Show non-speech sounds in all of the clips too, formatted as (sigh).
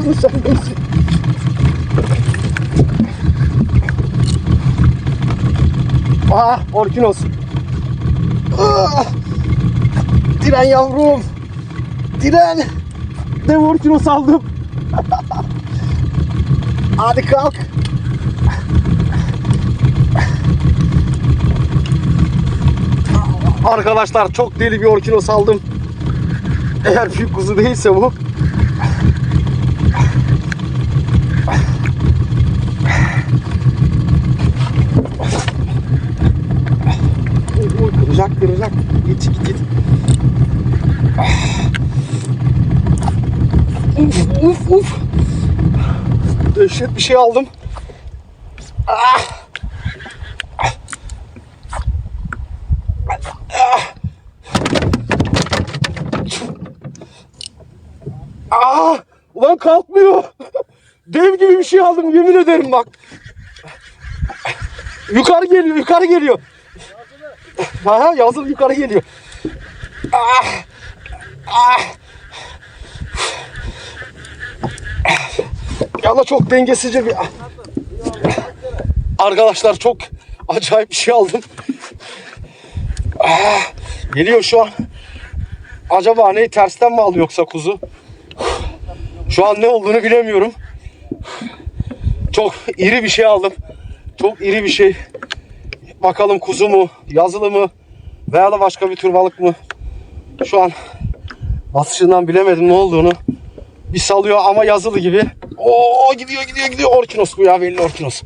Sen neysin? Ah Orkinos. Ah! Diren yavrum. Diren. Dev Orkinos aldım. (laughs) Hadi kalk. Arkadaşlar çok deli bir orkinos aldım. Eğer büyük kuzu değilse bu. Oy, oy, kıracak kıracak. Git git git. Uf uf. Dehşet bir şey aldım. Ah. Aa, ulan kalkmıyor. Dev gibi bir şey aldım yemin ederim bak. Yukarı geliyor, yukarı geliyor. Ha ha yazılı yukarı geliyor. Ah, ah. Yana çok dengesizce bir... Arkadaşlar çok acayip bir şey aldım. Ah, geliyor şu an. Acaba ne tersten mi aldı yoksa kuzu? Şu an ne olduğunu bilemiyorum. Çok iri bir şey aldım. Çok iri bir şey. Bakalım kuzu mu, yazılı mı veya da başka bir tür balık mı? Şu an basışından bilemedim ne olduğunu. Bir salıyor ama yazılı gibi. Oo gidiyor gidiyor gidiyor. Orkinos bu ya belli Orkinos.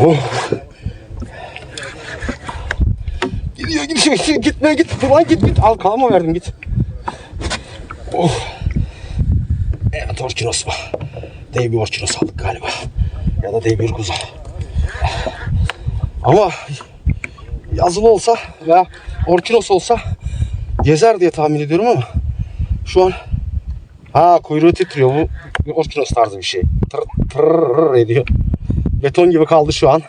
Oh. Gidiyor gidiyor gidiyor gitme git ulan git git al kalma verdim git. Oh. Evet orkinos bu. Dev bir orkinos aldık galiba. Ya da dev bir kuzu. Ama yazılı olsa veya orkinos olsa gezer diye tahmin ediyorum ama şu an ha kuyruğu titriyor bu orkinos tarzı bir şey. Tır tır ediyor. Beton gibi kaldı şu an.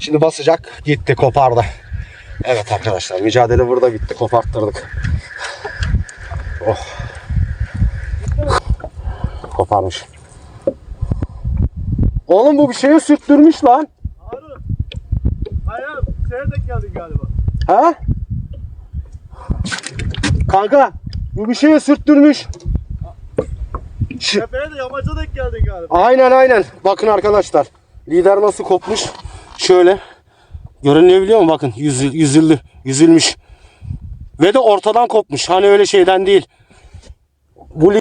Şimdi basacak gitti kopardı. Evet arkadaşlar mücadele burada bitti koparttırdık. Oh. Koparmış. Oğlum bu bir şeye sürttürmüş lan. Şeye denk geldin galiba. Ha? Kanka bu bir şeye sürttürmüş. Tepeye de yamaca denk geldin galiba. Aynen aynen. Bakın arkadaşlar. Lider nasıl kopmuş? Şöyle. Görünebiliyor mu? Bakın yüzül, yüzüldü. Yüzülmüş. Ve de ortadan kopmuş. Hani öyle şeyden değil. Bu